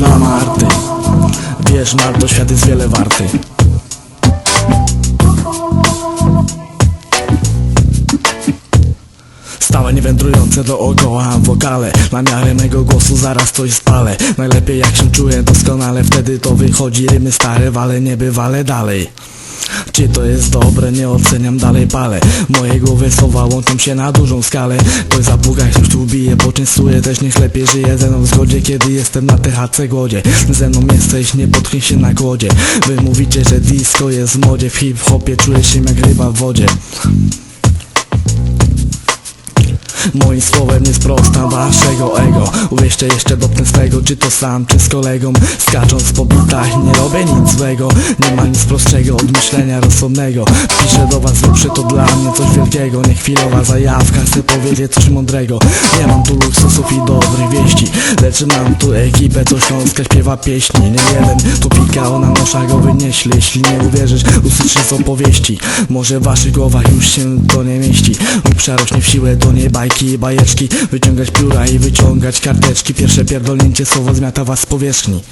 Na Marty. Wiesz Marto, świat jest wiele warty. Stałe niewędrujące dookoła wokale. Na miarę mego głosu zaraz coś spalę. Najlepiej jak się czuję doskonale. Wtedy to wychodzi rymy stare Wale nie bywale dalej czy to jest dobre, nie oceniam dalej palę Moje głowy słowa łączą się na dużą skalę. Ktoś zapuka, ktoś tu bije, poczęstuje Też niech lepiej żyje. Ze mną w zgodzie Kiedy jestem na THC głodzie. Ze mną jesteś, nie potknij się na kłodzie Wy mówicie, że disco jest w modzie. W hip-hopie czuję się jak ryba w wodzie Moim słowem nie sprostam waszego ego. Uwierzcie jeszcze dopnę swego Czy to sam, czy z kolegą. Skacząc po bitach nie robię nic złego. Nie ma nic prostszego od myślenia rozsądnego. Piszę do was, zawsze to dla mnie coś wielkiego. Nie chwilowa zajawka, chcę powiedzieć coś mądrego. Nie mam tu luksusów i dobrych wieści Lecz mam tu ekipę, co Śląska śpiewa pieśni. Nie jeden tu pika, na nosza go wynieśli Jeśli nie uwierzysz, usłyszysz z opowieści. Może w waszych głowach już się to nie mieści. Mój przerośnie w siłę, to nie bajki i bajeczki. Wyciągać pióra i wyciągać karteczki. Pierwsze pierdolnięcie słowo zmiata was z powierzchni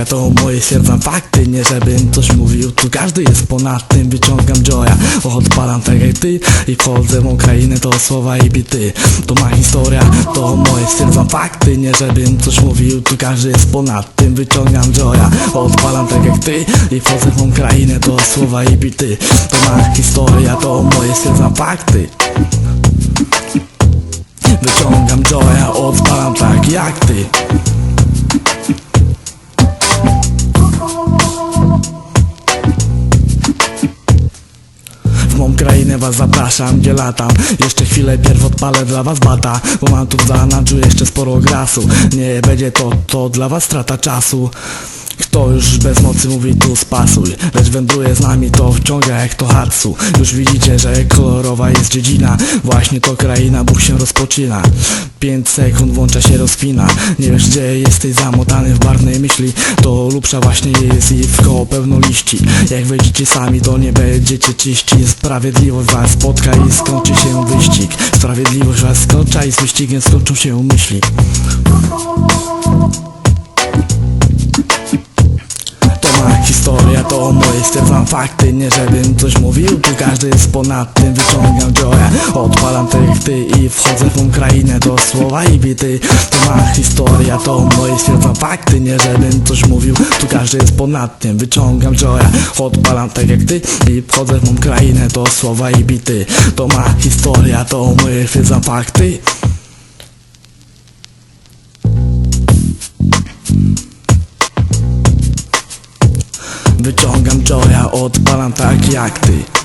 historia, to moje serca fakty Nie żebym coś mówił, tu każdy jest ponad tym Wyciągam joya, odpalam tak jak ty I wchodzę w krainę, to słowa i bity. To ma historia, to moje serca fakty Nie żebym coś mówił, tu każdy jest ponad tym Wyciągam joya, odpalam tak jak ty I wchodzę w krainę, to słowa i bity. To ma historia, to moje serca fakty. Wyciągam joya, odpalam tak jak ty was zapraszam, gdzie latam. Jeszcze chwilę pierw odpalę dla was bata. Bo mam tu w zanadrzu jeszcze sporo grasu. Nie będzie to, to dla was strata czasu kto już bez mocy mówi tu spasuj. Lecz wędruje z nami to wciąga jak to harcu. Już widzicie, że kolorowa jest dziedzina. Właśnie to kraina, Bóg się rozpoczyna. Pięć sekund włącza się rozpina. Nie wiesz gdzie jesteś zamotany w barwnej myśli. To lubsza właśnie jest i w koło pełno liści. Jak wejdziecie sami to nie będziecie czyści. Sprawiedliwość was spotka i skończy się wyścig. Sprawiedliwość was skończa i z wyścigiem skończą się myśli to moje stwierdzam fakty Nie żebym coś mówił, tu każdy jest ponad tym Wyciągam joya, odpalam tak jak ty I wchodzę w tą krainę, to słowa i bity. To ma historia, to moje stwierdzam fakty Nie żebym coś mówił, tu każdy jest ponad tym Wyciągam joya, odpalam tak jak ty I wchodzę w tą krainę, to słowa i bity. To ma historia, to moje stwierdzam fakty Wyciągam joya, odpalam tak jak ty